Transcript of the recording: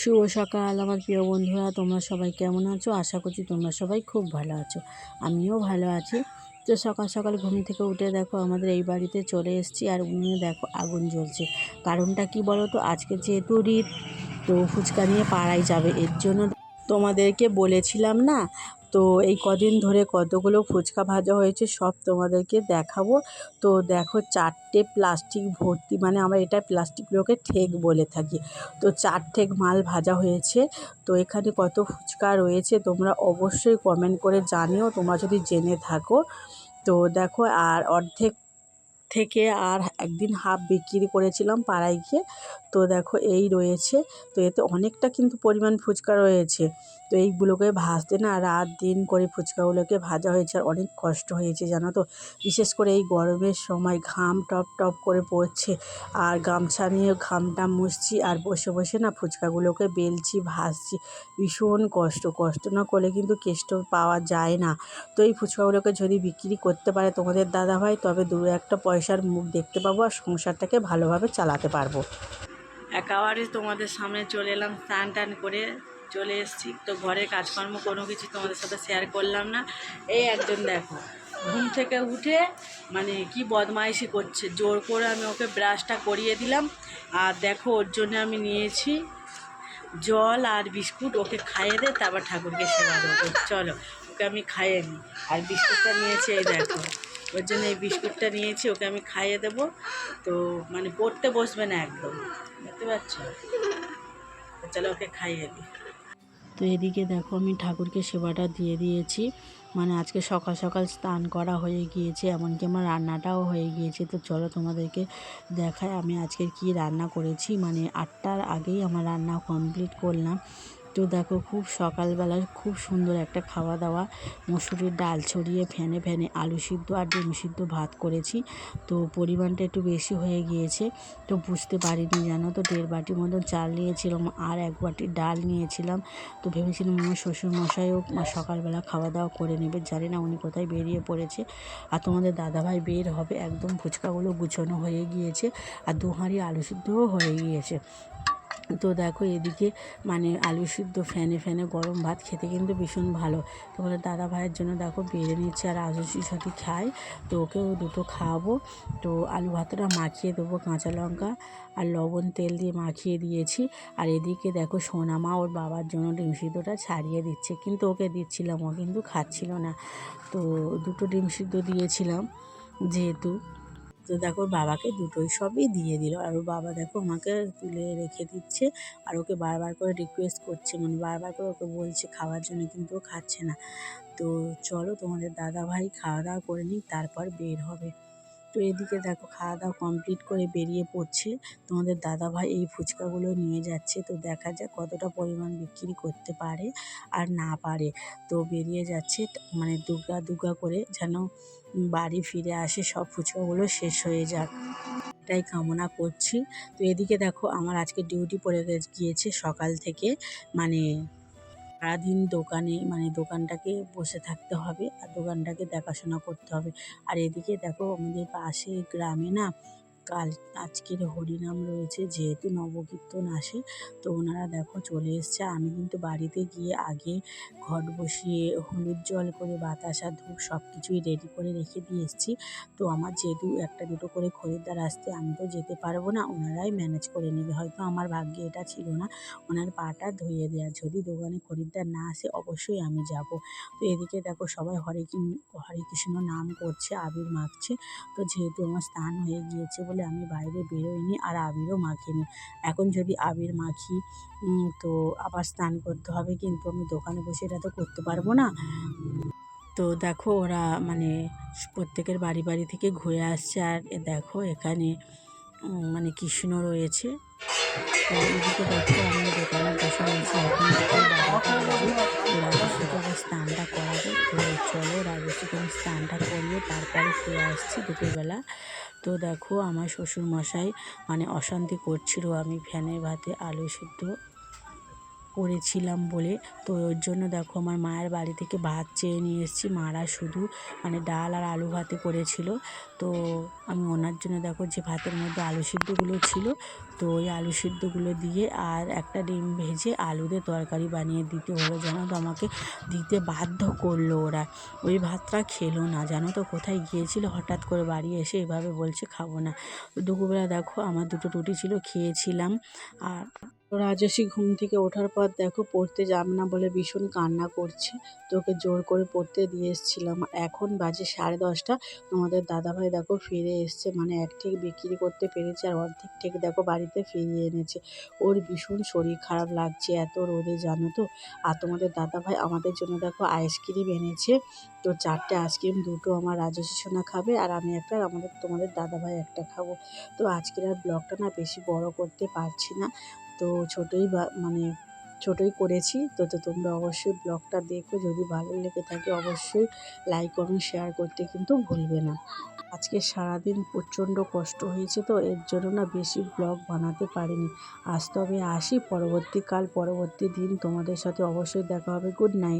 শুভ সকাল আমার প্রিয় বন্ধুরা, তোমরা সবাই কেমন আছো? আশা করছি তোমরা সবাই খুব ভালো আছো। আমিও ভালো আছি। তো সকাল সকাল ঘুম থেকে উঠে দেখো আমাদের এই বাড়িতে চলে এসেছি আর উনিও দেখো আগুন জ্বলছে। কারণটা কি বলো তো? আজকে যেহেতু ঈদ তো ফুচকা নিয়ে পাড়ায় যাবে, এর জন্য তোমাদেরকে বলেছিলাম না? তো এই কদিন ধরে কতগুলো ফুচকা ভাজা হয়েছে সব তোমাদেরকে দেখাবো। তো দেখো চারটে প্লাস্টিক ভর্তি মানে আমরা এটা প্লাস্টিকগুলোকে ঠেক বলে থাকি। তো চার ঠেক মাল ভাজা হয়েছে। তো এখানে কত ফুচকা রয়েছে তোমরা অবশ্যই কমেন্ট করে জানিও, তোমরা যদি জেনে থাকো। তো দেখো আর অর্ধেক থেকে আর একদিন হাফ বিক্রি করেছিলাম পাড়ায় গিয়ে। তো দেখো এই রয়েছে। তো এতে অনেকটা কিন্তু পরিমাণ ফুচকা রয়েছে। তো এইগুলোকে ভাজতে না রাত দিন করে ফুচকাগুলোকে ভাজা হয়েছে আর অনেক কষ্ট হয়েছে, জানো তো? বিশেষ করে এই গরমের সময় ঘাম টপ টপ করে পড়ছে আর গামছা নিয়ে ঘামটা মুছছি আর বসে বসে না ফুচকাগুলোকে বেলছি, ভাজছি। ভীষণ কষ্ট কষ্ট না করলে কিন্তু কেষ্ট পাওয়া যায় না। তো এই ফুচকাগুলোকে যদি বিক্রি করতে পারে তোমাদের দাদা ভাই তবে দু একটা পয়সার মুখ দেখতে পাবো আর সংসারটাকে ভালোভাবে চালাতে পারব। একেবারে তোমাদের সামনে চলে এলাম, স্নান টান করে চলে এসেছি। তো ঘরের কাজকর্ম কোনো কিছু তোমাদের সাথে শেয়ার করলাম না। এই একজন দেখো, ঘুম থেকে উঠে মানে কি বদমাইশি করছে। জোর করে আমি ওকে ব্রাশটা করিয়ে দিলাম আর দেখো ওর জন্য আমি নিয়েছি জল আর বিস্কুট। ওকে খাইয়ে দে, তারপর ঠাকুরকে সেবা দেবো। চলো, ওকে আমি খাইয়ে নিই আর বিস্কুটটা নিয়েছি এই দেখো। ওর জন্য এই বিস্কুটটা নিয়েছি, ওকে আমি খাইয়ে দেবো। তো মানে পড়তে বসবে না একদম। দেখতে পাচ্ছ? চলো ওকে খাইয়ে দিই। তো এদিকে দেখো আমি ঠাকুরকে সেবাটা দিয়ে দিয়েছি। মানে আজকে সকাল সকাল স্নান করা হয়ে গিয়েছে, এমনকি আমার রান্নাটাও হয়ে গিয়েছে। তো চলো তোমাদেরকে দেখায় আমি আজকে কি রান্না করেছি। মানে আটটার আগেই আমার রান্না কমপ্লিট করলাম। তো দেখো খুব সকালবেলার খুব সুন্দর একটা খাওয়া দাওয়া মসুরির ডাল ছড়িয়ে ফ্যানে ফ্যানে আলু সিদ্ধ আর ডিম সিদ্ধ ভাত করেছি। তো পরিমাণটা একটু বেশি হয়ে গিয়েছে, তো বুঝতে পারিনি জানো? তো দেড় বাটির মতন চাল নিয়েছিলাম আর এক বাটি ডাল নিয়েছিলাম। তো ভেবেছিলাম আমার শ্বশুরমশাইও সকালবেলা খাওয়া দাওয়া করে নেবে, জানি না উনি কোথায় বেরিয়ে পড়েছে। আর তোমাদের দাদাভাই বের হবে, একদম ফুচকাগুলো গুছানো হয়ে গিয়েছে আর দু হাঁড়ি আলু সিদ্ধও হয়ে গিয়েছে। তো দেখো এদিকে মানে আলু সিদ্ধ ফ্যানে ফ্যানে গরম ভাত খেতে কিন্তু ভীষণ ভালো। তোমাদের দাদা ভাইয়ের জন্য দেখো বেড়ে নিচ্ছে আর আজস্বির সাথে খাই। তো ওকেও দুটো খাওয়াবো। তো আলু ভাতটা মাখিয়ে দেবো কাঁচা লঙ্কা আর লবণ তেল দিয়ে মাখিয়ে দিয়েছি। আর এদিকে দেখো সোনামা ওর বাবার জন্য ডিম সিদ্ধটা ছাড়িয়ে দিচ্ছে। কিন্তু ওকে দিচ্ছিলাম, ও কিন্তু খাচ্ছিল না। তো দুটো ডিম সিদ্ধ দিয়েছিলাম যেহেতু। তো দেখো বাবাকে দুটোই সবই দিয়ে দিল। আর ওর বাবা দেখো আমাকে তুলে রেখে দিচ্ছে আর ওকে বারবার করে রিকোয়েস্ট করছে। মানে বারবার করে ওকে বলছে খাওয়ার জন্য কিন্তু ও খাচ্ছে না। তো চলো তোমাদের দাদা ভাই খাওয়া দাওয়া করে নিই তারপর বের হবে। তো এদিকে দেখো খাওয়া দাওয়া কমপ্লিট করে বেরিয়ে পড়ছে। তোমাদের দাদা ভাই এই ফুচকাগুলো নিয়ে যাচ্ছে, তো দেখা যাক কতটা পরিমাণ বিক্রি করতে পারে আর না পারে। তো বেরিয়ে যাচ্ছে মানে দুগা দুগা করে যেন বাড়ি ফিরে আসে, সব ফুচকাগুলো শেষ হয়ে যাক। এটাই কামনা করছি। তো এদিকে দেখো, আমার আজকে ডিউটি পড়ে গিয়েছে সকাল থেকে মানে সারাদিন দোকানে মানে দোকানটাকে বসে থাকতে হবে আর দোকানটাকে দেখাশোনা করতে হবে। আর এদিকে দেখো আমাদের পাশে গ্রামে না কাল আজকের হরিনাম রয়েছে, যেহেতু নবকীর্তন আসে, তো ওনারা দেখো চলে এসছে। আমি কিন্তু বাড়িতে গিয়ে আগে ঘট বসিয়ে হলুদ জল করে, বাতাসা, ধূপ সব কিছুই রেডি করে রেখে দিয়ে এসেছি। তো আমার যেহেতু একটা দুটো করে খরিদ্দার আসতে আমি তো যেতে পারব না, ওনারাই ম্যানেজ করে নেবে। হয়তো আমার ভাগ্যে এটা ছিল না, ওনার পাটা ধুয়ে দেওয়া যদি দোকানে খরিদ্দার না আসে, অবশ্যই আমি যাব। তো এদিকে দেখো সবাই হরে হরে কৃষ্ণ নাম করছে, আবির মাখছে। তো যেহেতু আমার স্নান হয়ে গিয়েছে বলে আমি বাইরে বেরোইনি আর আবিরও মাখিনি। এখন যদি আবির মাখি তো আবার স্নান করতে হবে কিন্তু আমি দোকানে বসে এটা তো করতে পারব না। তো দেখো ওরা মানে প্রত্যেকের বাড়ি বাড়ি থেকে ঘুরে আসছে আর দেখো এখানে মানে কৃষ্ণ রয়েছে। তো এদিকে দেখো আমি দোকানে বসে স্নানটা করাবে। তো চলো রাজস্বীকে স্নানটা করিয়ে তারপরে ফিরে আসছি দুপুরবেলা। তো দেখো আমার শ্বশুরমশাই মানে অশান্তি করছিল। আমি ফ্যানের ভাতে আলু সিদ্ধ পড়েছিলাম বলে। তো ওর জন্য দেখো আমার মায়ের বাড়ি থেকে ভাত চেয়ে নিয়ে এসেছি। মারা শুধু মানে ডাল আর আলু ভাতে করেছিল। তো আমি ওনার জন্য দেখো যে ভাতের মধ্যে আলু সিদ্ধগুলো ছিল, তো ওই আলু সিদ্ধগুলো দিয়ে আর একটা ডিম ভেজে আলু দিয়ে তরকারি বানিয়ে দিতে হলো। জানো তো আমাকে দিতে বাধ্য করল ওরা। ওই ভাতটা খেলো না। জানো তো কোথায় গিয়েছিল? হঠাৎ করে বাড়ি এসে এভাবে বলছে, খাব না। দুপুরবেলা দেখো আমার দুটো রুটি ছিল, খেয়েছিলাম। আর রাজস্বী ঘুম থেকে ওঠার পর দেখো পড়তে যাবে না বলে ভীষণ কান্না করছে। তো ওকে জোর করে পড়তে দিয়ে এসেছিলাম। এখন বাজে সাড়ে দশটা। তোমাদের দাদাভাই দেখো ফিরে এসছে। মানে এক ঠিক বিক্রি করতে পেরেছে আর অর্ধেক ঠিক দেখো বাড়িতে ফিরিয়ে এনেছে। ওর ভীষণ শরীর খারাপ লাগছে এত রোদে, জানো তো? আর তোমাদের দাদাভাই আমাদের জন্য দেখো আইসক্রিম এনেছে। তো চারটে আইসক্রিম, দুটো আমার রাজস্বী সোনা খাবে আর আমি একটা আমাদের তোমাদের দাদাভাই একটা খাব। তো আজকের আর ব্লগটা না বেশি বড় করতে পারছি না। তো ছোটোই বা মানে ছোটোই করেছি। তো তো তোমরা অবশ্যই ব্লগটা দেখো। যদি ভালো লেগে থাকে অবশ্যই লাইক কমেন্ট শেয়ার করতে কিন্তু ভুলবে না। আজকে সারাদিন প্রচণ্ড কষ্ট হয়েছে তো, এর জন্য না বেশি ব্লগ বানাতে পারিনি। আজ তবে আসি। পরবর্তীকাল, পরবর্তী দিন তোমাদের সাথে অবশ্যই দেখা হবে। Good night